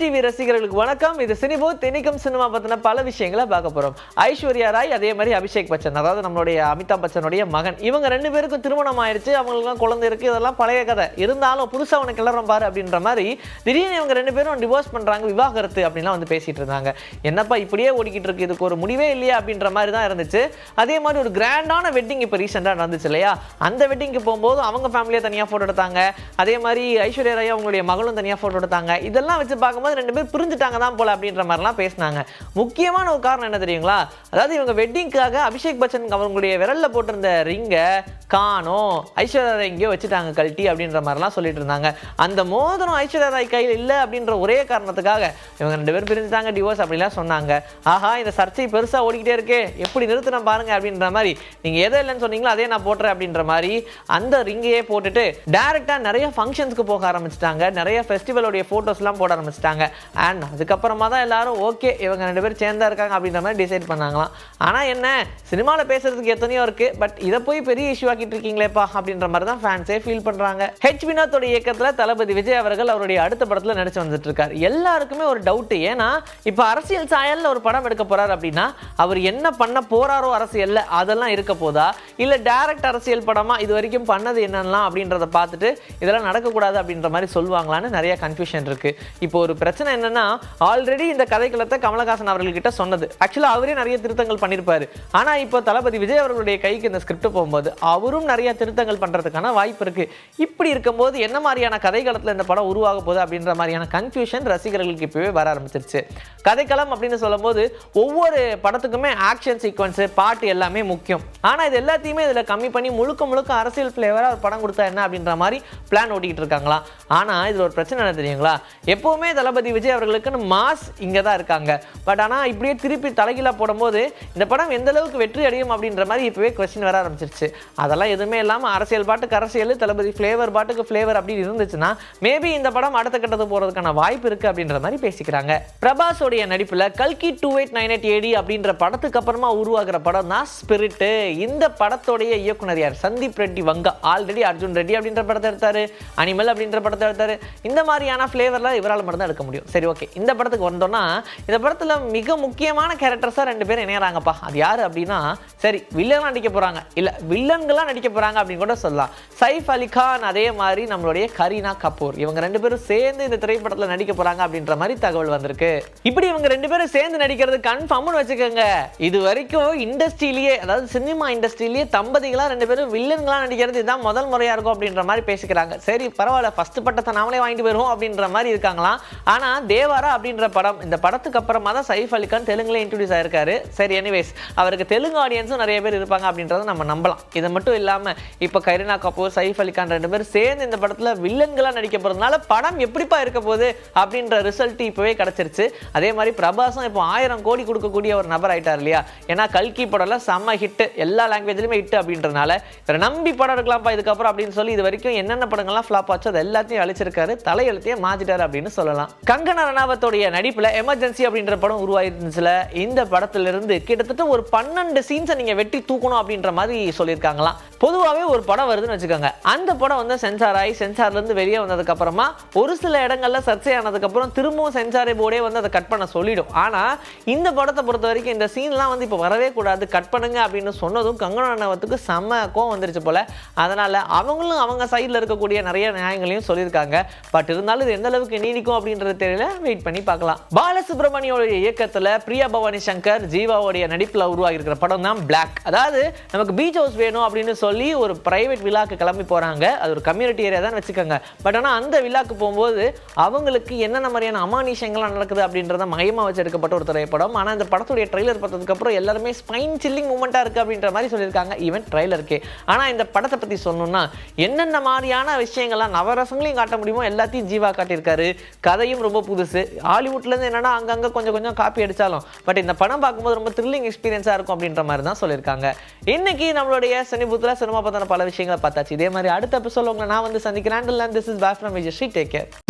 TV ரசிகர்களுக்கு வணக்கம். இது சினிபோ. திணிக்கும் சினிமா பற்றின பல விஷயங்களை பார்க்க போகிறோம் ஐஸ்வர்யா ராய் அதே மாதிரி அபிஷேக் பச்சன். அதாவது நம்மளுடைய அமிதாப் பச்சனுடைய மகன். இவங்க ரெண்டு பேருக்கும் திருமணம் ஆயிடுச்சு அவங்களுக்குலாம் குழந்தை இருக்கு. இதெல்லாம் பழைய கதை. இருந்தாலும் புதுசாக அவனை கிளறம் பாரு அப்படின்ற மாதிரி திடீர்னு இவங்க ரெண்டு பேரும் டிவோர்ஸ் பண்றாங்க. விவாகரத்து அப்படின்லாம் வந்து பேசிட்டு இருந்தாங்க. என்னப்பா இப்படியே ஓடிக்கிட்டு இருக்கு? இதுக்கு ஒரு முடிவே இல்லையா அப்படின்ற மாதிரி தான் இருந்துச்சு. அதே மாதிரி ஒரு கிராண்டான வெட்டிங் இப்போ ரீசெண்டாக நடந்துச்சு இல்லையா? அந்த வெட்டிங்க்கு போகும்போது அவங்க ஃபேமிலியை தனியாக ஃபோட்டோ எடுத்தாங்க. அதே மாதிரி ஐஸ்வர்யா ராய் அவங்களுடைய மகளும் தனியாக ஃபோட்டோ எடுத்தாங்க. இதெல்லாம் வச்சு பார்க்கும்போது ரெண்டு பேர் பிரிஞ்சுட்டாங்க தான் போல அப்படின்ற மாதிரிலாம் பேசினாங்க. முக்கியமான ஒரு காரணம் என்ன தெரியுங்களா? அதாவது இவங்க வெட்டிங்க்காக அபிஷேக் பச்சன் அவங்களுடைய விரல்ல போட்டிருந்த ரிங்கை காணும் ஐஸ்வர்யா ராய் எங்கேயோ வச்சுட்டாங்க கழட்டி அப்படின்ற மாதிரிலாம் சொல்லிட்டு இருந்தாங்க. அந்த மோதிரம் ஐஸ்வர்யா ராய் கையில் இல்லை அப்படின்ற ஒரே காரணத்துக்காக இவங்க ரெண்டு பேரும் பிரிஞ்சுட்டாங்க டிவோர்ஸ் அப்படிலாம் சொன்னாங்க. ஆஹா இந்த சர்ச்சை பெருசாக ஓடிக்கிட்டே இருக்கே. எப்படி நிறுத்தின பாருங்க அப்படின்ற மாதிரி. நீங்கள் எதை இல்லைன்னு சொன்னீங்களோ அதே நான் போட்டுறேன் அப்படின்ற மாதிரி அந்த ரிங்கையே போட்டுட்டு டேரெக்டாக நிறைய ஃபங்க்ஷன்ஸ்க்கு போக ஆரம்பிச்சிட்டாங்க. நிறைய ஃபெஸ்டிவலுடைய ஃபோட்டோஸ்லாம் போட ஆரம்பிச்சிட்டாங்க. அண்ட் அதுக்கப்புறமா தான் எல்லாரும் ஓகே இவங்க ரெண்டு பேரும் சேர்ந்தா இருக்காங்க அப்படின்ற மாதிரி டிசைட் பண்ணாங்களாம். ஆனால் என்ன சினிமாவில் பேசுறதுக்கு எத்தனையோ இருக்கு பட் இதை போய் பெரிய இஷ்யூ ஆக்கிட்டு இருக்கீங்களேப்பா அப்படின்ற மாதிரி தான் ஃபேன்ஸே ஃபீல் பண்ணுறாங்க ஹெச் வினோத்தோட இயக்கத்தில் தளபதி விஜய் அவர்கள் அவருடைய அடுத்த படத்தில் நடிச்சு வந்துட்டு இருக்காரு எல்லாருக்குமே ஒரு டவுட் ஏன்னா இப்போ அரசியல் சாயலில் ஒரு படம் எடுக்க போறாரு அப்படின்னா அவர் என்ன பண்ண போறாரோ அரசியல்ல அதெல்லாம் இருக்க போதா? இல்லை டைரக்ட் அரசியல் படமா இது வரைக்கும் பண்ணது என்னென்னலாம் அப்படின்றத பார்த்துட்டு இதெல்லாம் நடக்கக்கூடாது அப்படின்ற மாதிரி சொல்லுவாங்களான்னு நிறைய கன்ஃபியூஷன் இருக்கு. இப்போ ஒரு பிரச்சனை என்னன்னா ஆல்ரெடி இந்த கதைக்களத்தை கமலஹாசன் அவர்கள்கிட்ட சொன்னது. ஆக்சுவலாக அவரே நிறைய திருத்தங்கள் பண்ணியிருப்பாரு ஆனா இப்போ தளபதி விஜய் அவர்களுடைய கைக்கு இந்த ஸ்கிரிப்ட் போகும்போது அவரும் நிறைய திருத்தங்கள் பண்றதுக்கான வாய்ப்பு இருக்கு. இப்படி இருக்கும்போது என்ன மாதிரியான கதைக்களத்தில் இந்த படம் உருவாக போகுது அப்படின்ற மாதிரியான கன்ஃபியூஷன் ரசிகர்களுக்கு இப்பவே வர ஆரம்பிச்சிருச்சு. கதைக்களம் அப்படின்னு சொல்லும்போது ஒவ்வொரு படத்துக்குமே ஆக்ஷன் சீக்வன்ஸு பாட்டு எல்லாமே முக்கியம். ஆனால் இது எல்லாத்தையுமே இதில் கம்மி பண்ணி முழுக்க முழுக்க அரசியல் ஃப்ளேவராக ஒரு படம் கொடுத்தா என்ன அப்படின்ற மாதிரி பிளான் ஓட்டிக்கிட்டு இருக்காங்களா? ஆனால் இதில் ஒரு பிரச்சனை என்ன தெரியுங்களா? எப்போவுமே தளபதி விஜய் அவர்களுக்குன்னு மாஸ் இங்கே தான் இருக்காங்க. பட் ஆனால் இப்படியே திருப்பி தலைகீழாக போடும்போது இந்த படம் எந்த அளவுக்கு வெற்றி அடையும் அப்படின்ற மாதிரி இப்போவே கொஸ்டின் வர ஆரம்பிச்சிருச்சு. அதெல்லாம் எதுவுமே இல்லாமல் அரசியல் பாட்டுக்கு அரசியல் தளபதி ஃப்ளேவர் பாட்டுக்கு ஃப்ளேவர் அப்படின்னு இருந்துச்சுன்னா மேபி இந்த படம் அடுத்த கட்டத்துக்கு போகிறதுக்கான வாய்ப்பு இருக்குது அப்படின்ற மாதிரி பேசிக்கிறாங்க. பிரபாஸோடைய நடிப்பில் கல்கி two eight nine eight AD அப்படின்ற படத்துக்கு அப்புறமா உருவாகிற படம் தான் ஸ்பிரிட்டு இந்த படத்தோடைய இயக்குனர் யார்? சந்தீப் ரெட்டி வங்கா. ஆல்ரெடி அர்ஜுன் ரெட்டி அப்படின்ற படத்தை எடுத்தாரு. அனிமல் அப்படின்ற படத்தை எடுத்தாரு. இந்த மாதிரியான ஃப்ளேவரில் இவரால் மட்டும் தான் எடுக்க முடியும். சரி ஓகே இந்த படத்துக்கு வந்தோம்னா இந்த படத்தில் மிக முக்கியமான கேரக்டர்ஸாக ரெண்டு பேரும் இணையறாங்கப்பா. அது யார் அப்படின்னா சரி வில்லனாக நடிக்க போகிறாங்க இல்லை வில்லன்களாக நடிக்க போகிறாங்க அப்படின்னு கூட சொல்லலாம். சைஃப் அலி கான் அதே மாதிரி நம்மளுடைய கரீனா கபூர். இவங்க ரெண்டு பேரும் சேர்ந்து இந்த திரைப்படத்தில் நடிக்க போகிறாங்க அப்படின்ற மாதிரி தகவல் வந்திருக்கு. இப்படி இவங்க ரெண்டு பேரும் சேர்ந்து நடிக்கிறது கன்ஃபார்ம்னு வச்சுக்கோங்க. இது வரைக்கும் இண்டஸ்ட்ரியிலேயே அதாவது சினிமா இண்டஸ்ட்ரியிலேயே தம்பதிகளாக ரெண்டு பேரும் வில்லன்களாக நடிக்கிறது இதுதான் முதல் முறையா இருக்கும் அப்படின்ற மாதிரி பேசிக்கிறாங்க. சரி பரவாயில்ல ஃபஸ்ட் பட்டத்தை நாமளே வாங்கிட்டு போயிருவோம் அப்படின்ற மாதிரி இருக்காங்களாம். ஆனா தேவாரா அப்படின்ற படம் இந்த படத்துக்கு அப்புறமா தான் சைஃப் அலி கான் தெலுங்குல இன்ட்ரடியூஸ் ஆயிருக்காரு. சரி எனிவேஸ் அவருக்கு தெலுங்கு ஆடியன்ஸும் நிறைய பேர் இருப்பாங்க அப்படின்றத நம்ம நம்பலாம். இது மட்டும் இல்லாம இப்போ கரீனா கபூர் சைஃப் அலி கான் ரெண்டு பேரும் சேர்ந்து இந்த படத்துல வில்லன்களாக நடிக்க போறதுனால படம் எப்படிப்பா இருக்க போகுது அப்படின்ற ரிசல்ட் இப்பவே கிடைச்சிருச்சு. அதே மாதிரி பிரபாஸும் இப்போ ஆயிரம் கோடி கொடுக்கக்கூடிய ஒரு நபர் ஆயிட்டார் இல்லையா? ஏன்னா கல்கி படம்ல செம்ம ஹிட்டு எல்லா லாங்குவேஜ்லையுமே ஹிட் அப்படின்றனால இவரை நம்பி படம் எடுக்கலாம்ப்பா இதுக்கப்புறம் அப்படின்னு சொல்லி இது வரைக்கும் என்னென்ன படங்கள்லாம் ஃப்ளாப் ஆச்சோ அது எல்லாத்தையும் அழிச்சிருக்காரு தலையெழுத்தையே மாற்றிட்டார் அப்படின்னு சொல்லலாம். கங்கனா ரணாவத்தோடைய நடிப்புல எமர்ஜென்சி அப்படின்ற படம் உருவாயிருந்துச்சுல இந்த படத்துல இருந்து கிட்டத்தட்ட ஒரு பன்னெண்டு சீன்ஸை நீங்க வெட்டி தூக்கணும் அப்படின்ற மாதிரி சொல்லியிருக்காங்களாம். பொதுவாகவே ஒரு படம் வருதுன்னு வச்சுக்கோங்க. அந்த படம் வந்து சென்சார் ஆகி சென்சார்லேருந்து வெளியே வந்ததுக்கப்புறமா ஒரு சில இடங்களில் சர்ச்சையானதுக்கப்புறம் திரும்பவும் சென்சாரை போர்டே வந்து அதை கட் பண்ண சொல்லிடும். ஆனால் இந்த படத்தை பொறுத்த வரைக்கும் இந்த சீன்லாம் வந்து இப்போ வரவே கூடாது. கட் பண்ணுங்க அப்படின்னு சொன்னதும் கங்கனா ரணாவத்துக்கு செம்ம கோவம் வந்துருச்சு போல். அதனால் அவங்களும் அவங்க சைடில் இருக்கக்கூடிய நிறைய நியாயங்களையும் சொல்லியிருக்காங்க. பட் இருந்தாலும் இது எந்த அளவுக்கு நீடிக்கும் அப்படின்றது தெரியல. வெயிட் பண்ணி பார்க்கலாம். பாலசுப்ரமணியோடைய இயக்கத்தில் பிரியா பவானி சங்கர் ஜீவாவுடைய நடிப்பில் உருவாகியிருக்கிற படம் தான் பிளாக் அதாவது நமக்கு பீச் ஹவுஸ் வேணும் அப்படின்னு சொல்லி ஒரு ப்ரைவேட் விழாக்கு கிளம்பி போகிறாங்க அது ஒரு கம்யூனிட்டி ஏரியா தான் வச்சுக்கோங்க. பட் ஆனால் அந்த விழாக்கு போகும்போது அவங்களுக்கு என்னென்ன மாதிரியான அமானுஷங்கள்லாம் நடக்குது அப்படின்றத மையமாக வச்சு எடுக்கப்பட்ட ஒரு திரைப்படம். ஆனால் இந்த படத்துடைய ட்ரெய்லர் பார்த்ததுக்கப்புறம் எல்லாருமே ஸ்பைன் சில்லிங் மூமெண்ட்டாக இருக்குது அப்படின்ற மாதிரி சொல்லியிருக்காங்க. ஈவன் ட்ரெய்லருக்கே ஆனால் இந்த படத்தை பற்றி சொல்லணும்னா என்னென்ன மாதிரியான விஷயங்கள்லாம் நவரசங்களையும் காட்ட முடியுமோ எல்லாத்தையும் ஜீவா காட்டியிருக்காரு. கதையும் ரொம்ப புதுசு. ஹாலிவுட்லேருந்து என்னென்னா அங்கங்கே கொஞ்சம் கொஞ்சம் காப்பி அடித்தாலும் பட் இந்த படம் பார்க்கும்போது ரொம்ப த்ரில்லிங் எக்ஸ்பீரியன்ஸாக இருக்கும் அப்படின்ற மாதிரி தான் சொல்லியிருக்காங்க. இன்னைக்கு நம்மளுடைய சனிபுத்தில் சினிமா பற்றின பல விஷயங்களை பார்த்தாச்சு. இதே மாதிரி அடுத்த எபிசோட உங்களை நான் வந்து சந்திக்கிறேன். This is base from Vijay Sri take care